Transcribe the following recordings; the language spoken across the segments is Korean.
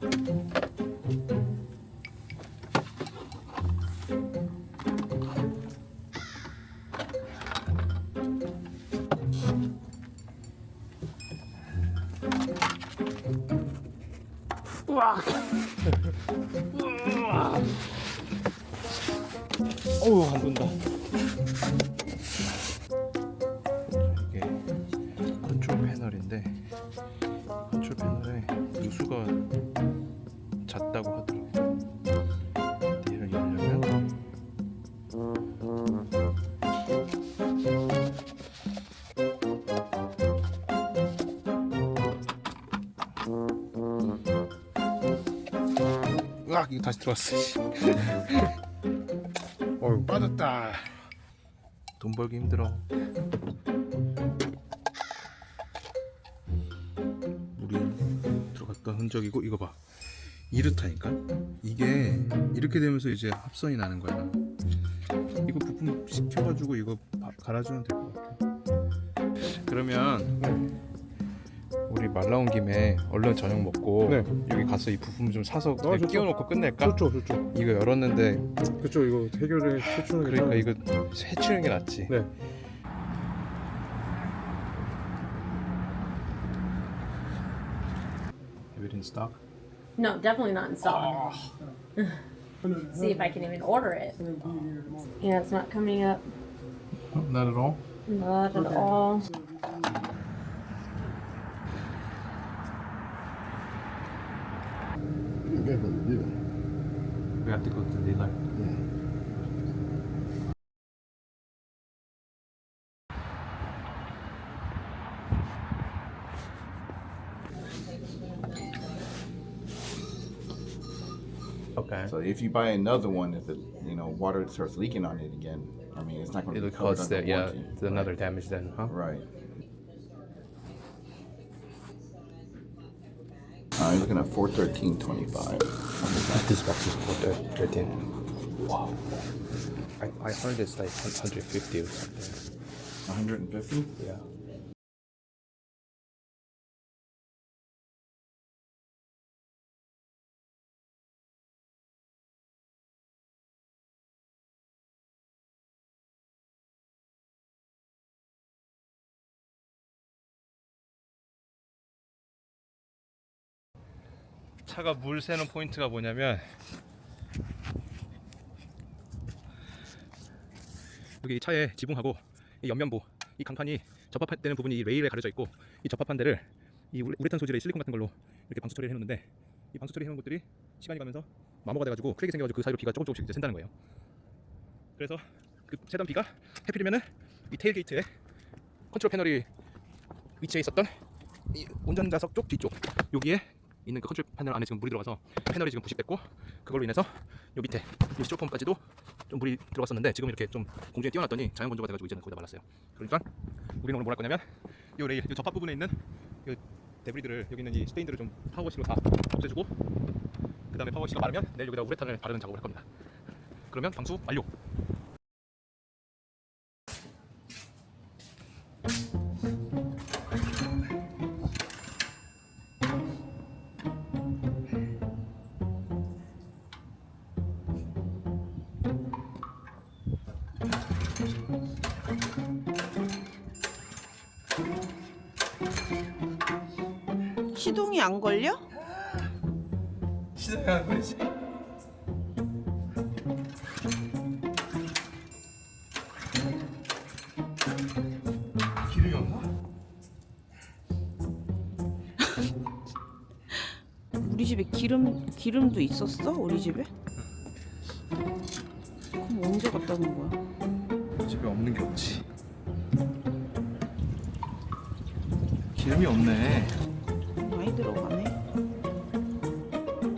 어우 안 본다. 얘를 열려면 으악 이거 다시 들어왔어. 씨. 어휴 빠졌다. 돈 벌기 힘들어. 물이 들어갔던 흔적이고 이거 봐. 이렇다니까. 이게 이렇게 되면서 이제 합선이 나는 거야. 이거 부품 시켜가지고 이거 바- 갈아주면 될 것 같아. 그러면 우리 말 나온 김에 얼른 저녁 먹고 네. 여기 가서 이 부품 좀 사서 그냥 좋죠. 끼워놓고 끝낼까? 좋죠, 좋죠. 이거 열었는데 그렇죠. 이거 해결해 최초는 그러니까 이거 해치는 게 낫지. 네. Have it in stock? No, definitely not in stock. Oh. See if I can even order it. Yeah, it's not coming up. Oh, not at all. Not at all. We have to go to the dealer. Okay. So if you buy another one, if the you know water starts leaking on it again, I mean it's not going to It'll be covered cause under the, yeah, warranty. the another damage then, huh? Right. Uh, you're looking at four thirteen twenty five. This box is for thir- 13. Wow. I, I heard it's like 150 or something. One hundred and fifty. Yeah. 차가 물 새는 포인트가 뭐냐면 여기 차의 지붕하고 이 옆면부 이 강판이 접합되는 부분이 이 레일에 가려져 있고 이 접합한 데를 이 우레- 우레탄 소재의 실리콘 같은 걸로 이렇게 방수 처리를 해놓는데 이 방수 처리 해놓은 것들이 시간이 가면서 마모가 돼가지고 크랙이 생겨가지고 그 사이로 비가 조금 조금씩 이제 샌다는 거예요. 그래서 그 새던 비가 해필이면은 이 테일게이트에 컨트롤 패널이 위치해 있었던 이 운전좌석 쪽 뒤쪽 여기에 있는 그 컨트롤 패널 안에 지금 물이 들어가서 패널이 지금 부식됐고 그걸로 인해서 요 밑에 이 스티로폼까지도 좀 물이 들어갔었는데 지금 이렇게 좀 공중에 띄워놨더니 자연 건조가 돼가지고 이제는 거기다 말랐어요. 그러니까 우리는 오늘 뭘할 거냐면 이 레일, 이 접합 부분에 있는 이 데브리들을 여기 있는 이 스테인들을 좀 파워워시로 다 없애주고 그 다음에 파워워시가 마르면 내일 여기다 우레탄을 바르는 작업을 할 겁니다. 그러면 방수 완료. 시동이 안 걸려? 시작하는 거지. 기름이 없나? 우리 집에 기름 기름도 있었어? 우리 집에? 그럼 언제 갖다 놓은 거야? 집에 없는 게 없지. 기름이 없네. 많이 들어가네.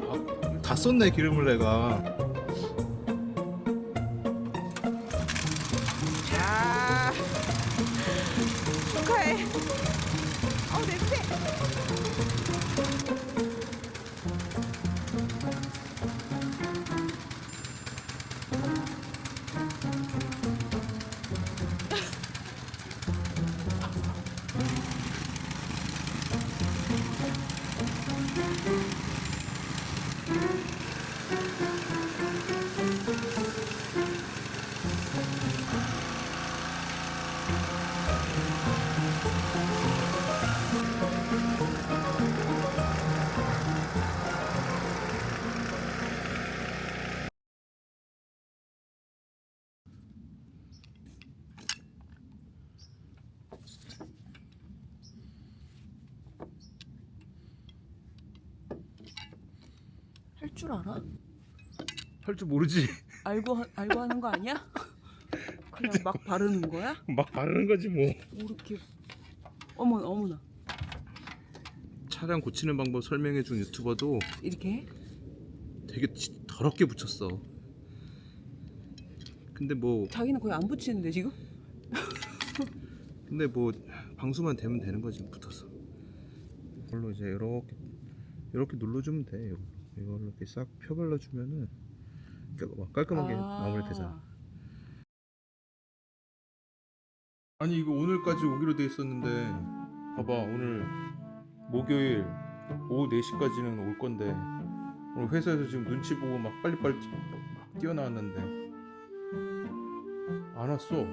아, 다 썼네 기름을 내가. 야 축하해. 어 냄새. 줄 알아? 할 줄 모르지. 알고 하- 알고 하는 거 아니야? 그냥 막 바르는 거야? 막 바르는 거지 뭐. 뭐 이렇게 어머나 어머나 차량 고치는 방법 설명해 준 유튜버도 이렇게 해? 되게 지- 더럽게 붙였어. 근데 뭐 자기는 거의 안 붙이는데 지금? 근데 뭐 방수만 되면 되는 거지 붙어서. 이걸로 이제 이렇게 이렇게 눌러주면 돼. 이걸로, 이걸로 이렇게 싹 펴발라 주면은 깔끔하게 아. 마무리되잖아. 아니 이거 오늘까지 오기로 돼 있었는데 봐봐 오늘 목요일 오후 4시까지는 올 건데 오늘 회사에서 지금 눈치 보고 막 빨리빨리 막 뛰어나왔는데 안 왔어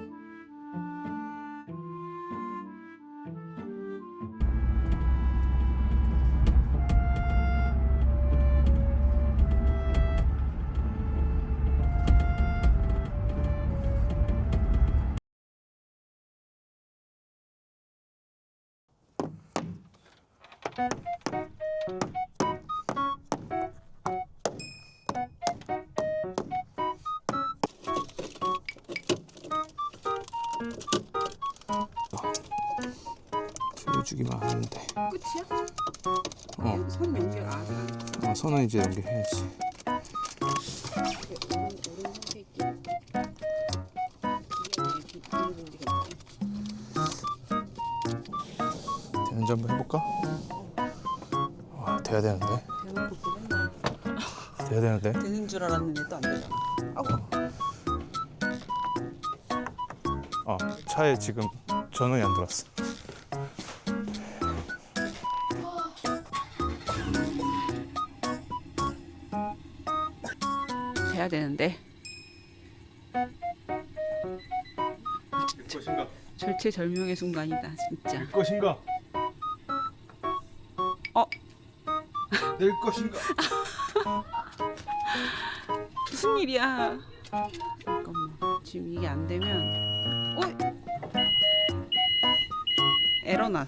주기만 하는데 끝이야? 어, 선 연결 안 해. 어 선은 이제 연결해야지 되는지 한번 해볼까? 와 돼야 되는데? 돼야 되는데 되는 줄 알았는데 또 안 되잖아. 아고 어 차에 지금 전원이 안 들어왔어 돼야 되는데 것인가 절체절명의 순간이다 진짜. 것인가 낼 것인가 무슨 일이야? 잠깐만 지금 이게 안 되면 어? 에러나.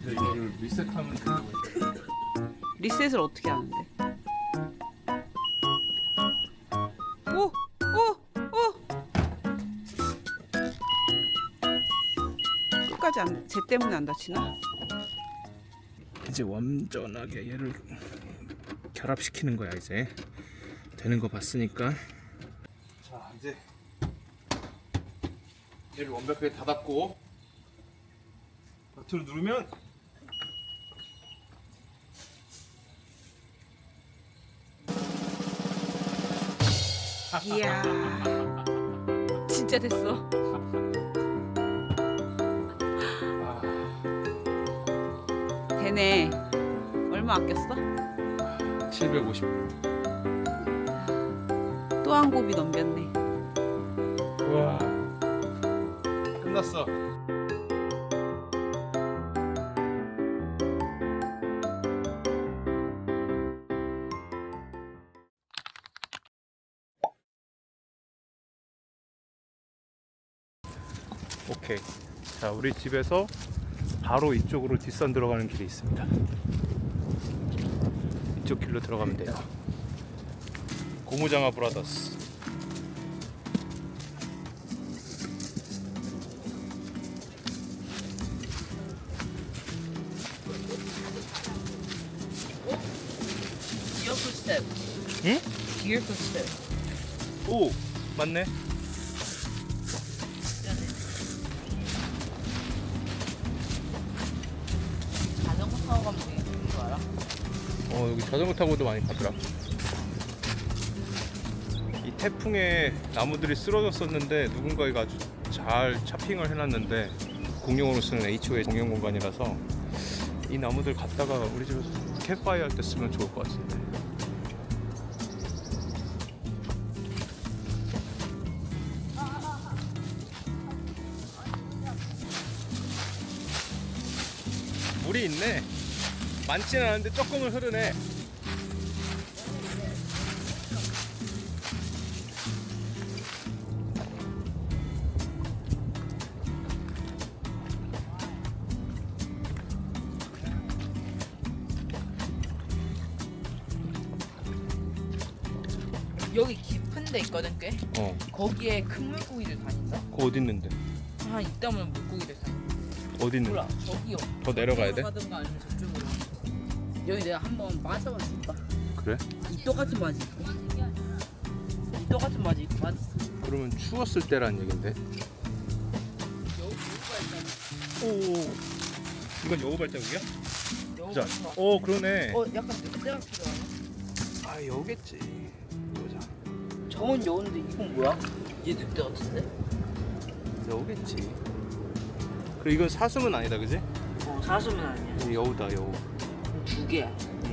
이거를 리셋하면 된다고 리셋을 어떻게 하는데? 오! 오! 오! 끝까지 안, 쟤 때문에 안 다치나? 이제 완전하게 얘를 결합시키는 거야 이제. 되는 거 봤으니까. 자 이제 얘를 완벽하게 닫았고 버튼을 누르면 이야. 진짜 됐어 되네. 얼마 아꼈어? 750 또 한 곱이 넘겼네. 우와. 끝났어. 오케이. 자 우리 집에서 바로 이쪽으로 뒷산 들어가는 길이 있습니다. 이쪽 길로 들어가면 돼요. 고무장화 브라더스. 응? 오 맞네 어 여기 자전거 타고도 많이 가더라 이 태풍에 나무들이 쓰러졌었는데 누군가가 아주 잘 차핑을 해놨는데 공용으로 쓰는 HOA 공용 공간이라서 이 나무들 갖다가 우리 집에서 캠파이어 할 때 쓰면 좋을 것 같은데. 물이 있네. 많지는 않은데 조금은 흐르네. 여기 깊은 데 있거든 꽤 어, 거기에 큰 물고기들 다닌다 그거 어디 있는데? 한 이따면 물고기들 다닌다 어디 있는데? 몰라 저기요 더 내려가야 돼? 가든가 아니면 저쪽으로 여기 내가 한번 맞아봤을까 그래? 이 똑같은 바지 입고 이 똑같은 바지 입고 맞았어 그러면 추웠을 때란 얘긴데. 오, 이건 여우 발자국이야? 여우 자, 거. 오 그러네. 어 약간 냄새가 필요하네 아 여우겠지. 보자. 저건 여우인데 이건 뭐야? 얘 늑대 같은데? 여우겠지. 그리고 이건 사슴은 아니다, 그지? 어 사슴은 아니야 이 여우다 여우. 두 개야 음.